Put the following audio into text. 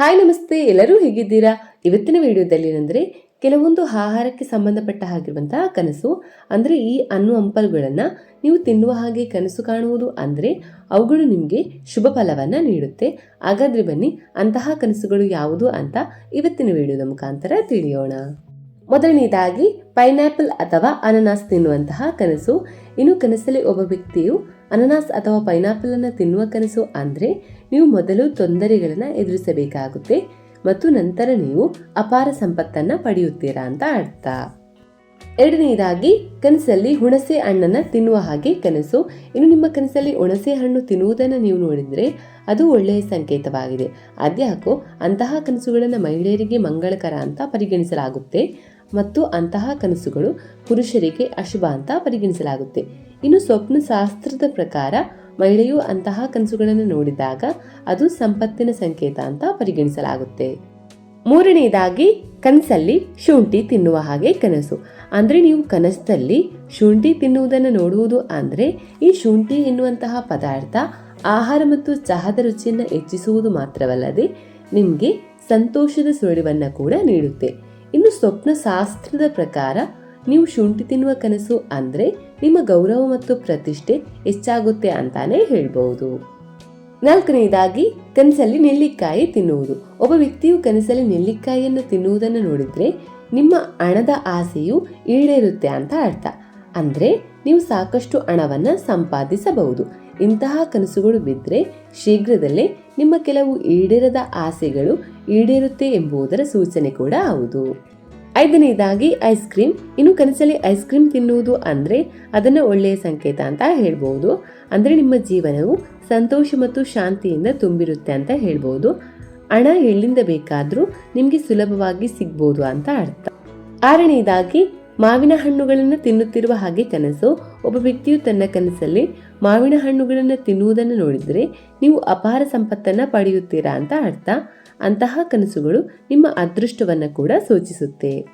Hi ನಮಸ್ತೆ, ಎಲ್ಲರೂ ಹೇಗಿದ್ದೀರಾ? ಇವತ್ತಿನ ವಿಡಿಯೋದಲ್ಲಿ ಏನಂದ್ರೆ, ಕೆಲವೊಂದು ಆಹಾರಕ್ಕೆ ಸಂಬಂಧಪಟ್ಟ ಹಾಗಿರುವಂತಹ ಕನಸು, ಅಂದ್ರೆ ಈ ಹಣ್ಣು ಅಂಪಲ್ಗಳನ್ನ ನೀವು ತಿನ್ನುವ ಹಾಗೆ ಕನಸು ಕಾಣುವುದು ಅಂದ್ರೆ, ಅವುಗಳು ನಿಮಗೆ ಶುಭ ಫಲವನ್ನ ನೀಡುತ್ತೆ. ಹಾಗಾದ್ರೆ ಬನ್ನಿ, ಅಂತಹ ಕನಸುಗಳು ಯಾವುದು ಅಂತ ಇವತ್ತಿನ ವಿಡಿಯೋದ ಮುಖಾಂತರ ತಿಳಿಯೋಣ. ಮೊದಲನೇದಾಗಿ, ಪೈನಾಪಲ್ ಅಥವಾ ಅನನಾಸ್ ತಿನ್ನುವಂತಹ ಕನಸು. ಇನ್ನು ಕನಸಲ್ಲಿ ಒಬ್ಬ ವ್ಯಕ್ತಿಯು ಅನನಾಸ್ ಅಥವಾ ಪೈನಾಪಲ್ ಅನ್ನು ತಿನ್ನುವ ಕನಸು ಅಂದ್ರೆ ನೀವು ಮೊದಲು ತೊಂದರೆಗಳನ್ನು ಎದುರಿಸಬೇಕಾಗುತ್ತೆ ಮತ್ತು ನಂತರ ನೀವು ಅಪಾರ ಸಂಪತ್ತನ್ನ ಪಡೆಯುತ್ತೀರಾ ಅಂತ ಅರ್ಥ. ಎರಡನೆಯದಾಗಿ ಕನಸಲ್ಲಿ ಹುಣಸೆ ಹಣ್ಣನ್ನು ತಿನ್ನುವ ಹಾಗೆ ಕನಸು. ಇನ್ನು ನಿಮ್ಮ ಕನಸಲ್ಲಿ ಹುಣಸೆ ಹಣ್ಣು ತಿನ್ನುವುದನ್ನು ನೀವು ನೋಡಿದ್ರೆ ಅದು ಒಳ್ಳೆಯ ಸಂಕೇತವಾಗಿದೆ. ಅದ್ಯಾಕೋ ಅಂತಹ ಕನಸುಗಳನ್ನು ಮಹಿಳೆಯರಿಗೆ ಮಂಗಳಕರ ಅಂತ ಪರಿಗಣಿಸಲಾಗುತ್ತೆ. ಮತ್ತು ಅಂತಹ ಕನಸುಗಳು ಪುರುಷರಿಗೆ ಅಶುಭ ಅಂತ ಪರಿಗಣಿಸಲಾಗುತ್ತೆ. ಇನ್ನು ಸ್ವಪ್ನ ಶಾಸ್ತ್ರದ ಪ್ರಕಾರ ಮಹಿಳೆಯು ಅಂತಹ ಕನಸುಗಳನ್ನು ನೋಡಿದಾಗ ಅದು ಸಂಪತ್ತಿನ ಸಂಕೇತ ಅಂತ ಪರಿಗಣಿಸಲಾಗುತ್ತೆ. ಮೂರನೆಯದಾಗಿ ಕನಸಲ್ಲಿ ಶುಂಠಿ ತಿನ್ನುವ ಹಾಗೆ ಕನಸು. ಅಂದ್ರೆ ನೀವು ಕನಸಲ್ಲಿ ಶುಂಠಿ ತಿನ್ನುವುದನ್ನು ನೋಡುವುದು ಅಂದ್ರೆ ಈ ಶುಂಠಿ ಎನ್ನುವಂತಹ ಪದಾರ್ಥ ಆಹಾರ ಮತ್ತು ಚಹದ ರುಚಿಯನ್ನು ಹೆಚ್ಚಿಸುವುದು ಮಾತ್ರವಲ್ಲದೆ ನಿಮಗೆ ಸಂತೋಷದ ಸುಳಿವನ್ನ ಕೂಡ ನೀಡುತ್ತೆ. ಇನ್ನು ಸ್ವಪ್ನ ಶಾಸ್ತ್ರದ ಪ್ರಕಾರ, ನೀವು ಶುಂಠಿ ತಿನ್ನುವ ಕನಸು ಅಂದ್ರೆ ನಿಮ್ಮ ಗೌರವ ಮತ್ತು ಪ್ರತಿಷ್ಠೆ ಹೆಚ್ಚಾಗುತ್ತೆ ಅಂತಾನೆ ಹೇಳ್ಬಹುದು ನಾಲ್ಕನೆಯದಾಗಿ ಕನಸಲ್ಲಿ ನೆಲ್ಲಿಕಾಯಿ ತಿನ್ನುವುದು. ಒಬ್ಬ ವ್ಯಕ್ತಿಯು ಕನಸಲ್ಲಿ ನೆಲ್ಲಿಕಾಯಿಯನ್ನು ತಿನ್ನುವುದನ್ನು ನೋಡಿದ್ರೆ ನಿಮ್ಮ ಹಣದ ಆಸೆಯು ಈಡೇರುತ್ತೆ ಅಂತ ಅರ್ಥ. ಅಂದ್ರೆ, ನೀವು ಸಾಕಷ್ಟು ಹಣವನ್ನು ಸಂಪಾದಿಸಬಹುದು. ಇಂತಹ ಕನಸುಗಳು ಬಿದ್ದರೆ ಶೀಘ್ರದಲ್ಲೇ ನಿಮ್ಮ ಕೆಲವು ಈಡೇರದ ಆಸೆಗಳು ಈಡೇರುತ್ತೆ ಎಂಬುದರ ಸೂಚನೆ ಕೂಡ ಹೌದು. ಐದನೇದಾಗಿ ಐಸ್ ಕ್ರೀಮ್. ಇನ್ನು ಕನಸಲ್ಲಿ ಐಸ್ ಕ್ರೀಮ್ ತಿನ್ನುವುದು ಅಂದರೆ ಅದನ್ನ ಒಳ್ಳೆಯ ಸಂಕೇತ ಅಂತ ಹೇಳ್ಬೋದು. ಅಂದರೆ ನಿಮ್ಮ ಜೀವನವು ಸಂತೋಷ ಮತ್ತು ಶಾಂತಿಯಿಂದ ತುಂಬಿರುತ್ತೆ ಅಂತ ಹೇಳ್ಬೋದು. ಹಣ ಎಲ್ಲಿಂದ ಬೇಕಾದರೂ ನಿಮಗೆ ಸುಲಭವಾಗಿ ಸಿಗ್ಬೋದು ಅಂತ ಅರ್ಥ. ಆರನೇದಾಗಿ ಮಾವಿನ ಹಣ್ಣುಗಳನ್ನು ತಿನ್ನುತ್ತಿರುವ ಹಾಗೆ ಕನಸು. ಒಬ್ಬ ವ್ಯಕ್ತಿಯು ತನ್ನ ಕನಸಲ್ಲಿ ಮಾವಿನ ಹಣ್ಣುಗಳನ್ನು ತಿನ್ನುವುದನ್ನು ನೋಡಿದರೆ ನೀವು ಅಪಾರ ಸಂಪತ್ತನ್ನು ಪಡೆಯುತ್ತೀರಾ ಅಂತ ಅರ್ಥ. ಅಂತಹ ಕನಸುಗಳು ನಿಮ್ಮ ಅದೃಷ್ಟವನ್ನು ಕೂಡ ಸೂಚಿಸುತ್ತೆ.